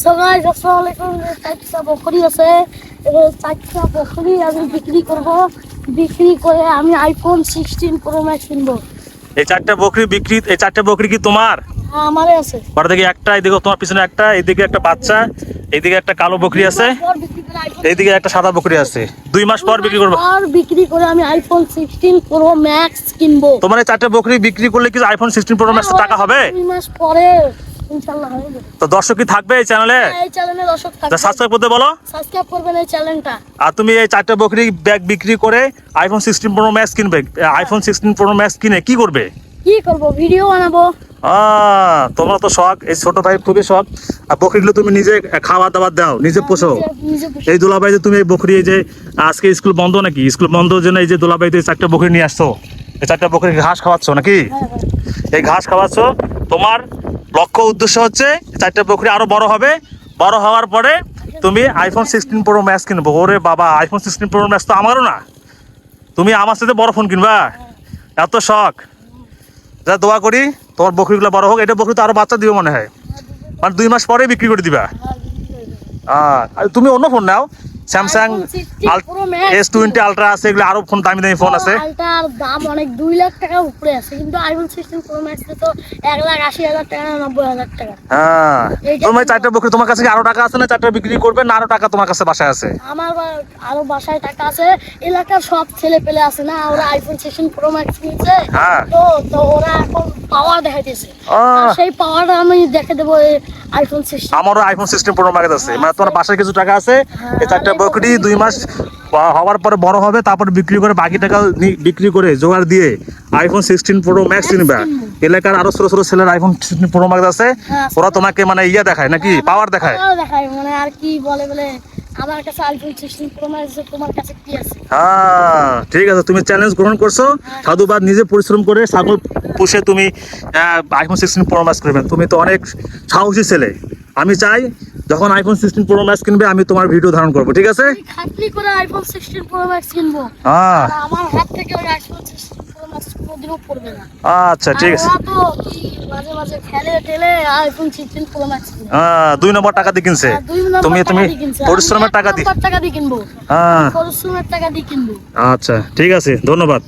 So guys আসসালামু আলাইকুম। চারটা বকরি আছে চারটা বকরি আমি বিক্রি করব। বিক্রি করে আমি আইফোন সিক্সটিন প্রো ম্যাক্স কিনবো। এই চারটা বকরি বিক্রি এই চারটা বকরি কি তোমার? হ্যাঁ আমারই আছে। ওটা দেখি একটা এদিকে তোমার পিছনে একটা এইদিকে একটা বাচ্চা এইদিকে একটা কালো বকরি আছে এইদিকে একটা সাদা বকরি আছে। দুই মাস পর বিক্রি করব। পর বিক্রি করে আমি আইফোন সিক্সটিন প্রো ম্যাক্স কিনবো। তোমার এই চারটা বকরি বিক্রি করলে কি আইফোন সিক্সটিন প্রো ম্যাক্স টাকা হবে? দুই মাস পরে। তো দর্শক কি থাকবে এই চ্যানেলে? এই চ্যানেলে দর্শক সাবস্ক্রাইব করতে বলো। সাবস্ক্রাইব করবেন এই চ্যানেলটা। আর তুমি এই চারটা বকরি ব্যাগ বিক্রি করে আইফোন সিক্সটিন প্রো ম্যাক্স কিনবে। আইফোন সিক্সটিন প্রো ম্যাক্স কিনে কি করবে? কি করব? ভিডিও বানাবো। তোমার তো শখ। এই ছোট ভাই খুবই শখ। আর বকরিগুলো তুমি নিজে খাওয়া দাওয়া দাও নিজে পোষো। নিজে বসে- এই দোলাবাই যে তুমি এই বকরি এই যে আজকে স্কুল বন্ধ নাকি? স্কুল বন্ধ জন্য এই যে দোলাবাইতে চারটা বকরি নিয়ে আসছো। এই চারটা বকরি ঘাস খাওয়াচ্ছ নাকি? হ্যাঁ, হ্যাঁ। এই ঘাস খাওয়াচ্ছ। তোমার লক্ষ্য উদ্দেশ্য হচ্ছে চারটা বকরি আরও বড় হবে। বড় হওয়ার পরে তুমি আইফোন সিক্সটিন প্রো ম্যাক্স কিনবো। ওরে বাবা আইফোন সিক্সটিন প্রো ম্যাক্স তো আমারও না। তুমি আমার সাথে বড় ফোন কিনবা। এত শখ। যা দোয়া করি, তোমার বকরিগুলো বড় হোক। এটা বকরি তো আরও বাচ্চা দিবে মনে হয়। মানে দুই মাস পরে বিক্রি করে দিবা। আর তুমি অন্য ফোন নাও। Samsung iPhone 16 Pro Max। S twenty ultra আছে এগুলো আরও ফোন দামি দামি ফোন আছে আলটার দাম অনেক দুই লাখ টাকা উপরে আছে কিন্তু আইফোন সিক্সটিন প্রো ম্যাক্স তো এক লাখ আশি হাজার টাকা নব্বই হাজার টাকা হ্যাঁ তোমার চারটা বকরি তোমার কাছে আরও টাকা আছে না চারটা বিক্রি করবে না আরও টাকা তোমার কাছে বাসায় আছে আমার আরও বাসায় টাকা আছে এলাকার সব ছেলে পেলে আছে না ওরা আইফোন সিক্সটিন প্রো ম্যাক্স হ্যাঁ। তো তো ওরা এখন পাওয়ার দেখাইতেছে। সেই পাওয়ারটা আমি দেখে দেবো আইফোন সিক্সটিন আমারও আইফোন প্রো ম্যাক্স আছে। মানে তোমার বাসায় কিছু টাকা আছে এই চারটা বকরি দুই মাস হওয়ার পরে বড় হবে তারপর বিক্রি করে বাকি টাকা বিক্রি করে জোগাড় দিয়ে আইফোন সিক্সটিন প্রো ম্যাক্স কিনবা। এলাকার আরও ছোট ছোট ছেলের আইফোন সিক্সটিন প্রো ম্যাক্স আছে। হ্যাঁ। ওরা তোমাকে মানে ইয়ে দেখায় নাকি? পাওয়ার দেখায়। দেখায়। মানে আর কি বলে বলে আমার কাছে আইফোন সিক্সটিন প্রো ম্যাক্স তোমার কাছে কি আছে? হ্যাঁ ঠিক আছে তুমি চ্যালেঞ্জ গ্রহণ করছ। সাধুবাদ নিজে পরিশ্রম করে ছাগল পুষে তুমি আইফোন সিক্সটিন প্রো ম্যাক্স করবেন তুমি তো অনেক সাহসী ছেলে। আমি চাই যখন আইফোন সিক্সটিন প্রো ম্যাক্স কিনবে আমি তোমার ভিডিও ধারণ করব ঠিক আছে? খাটনি করে আইফোন সিক্সটিন প্রো ম্যাক্স কিনবো। হ্যাঁ আমার হাত থেকে ওই আইফোন সিক্সটিন প্রো ম্যাক্স কোনোদিনও পড়বে না। আচ্ছা ঠিক আছে। তো মাঝে মাঝে খেলে টেলে আইফোন সিক্সটিন প্রো ম্যাক্স হ্যাঁ দুই নম্বর টাকা দিয়ে কিনছে। তুমি তুমি পরিশ্রমের টাকা দিয়ে টাকা দিয়ে কিনবো। হ্যাঁ পরিশ্রমের টাকা দিয়ে কিনবো। আচ্ছা ঠিক আছে ধন্যবাদ।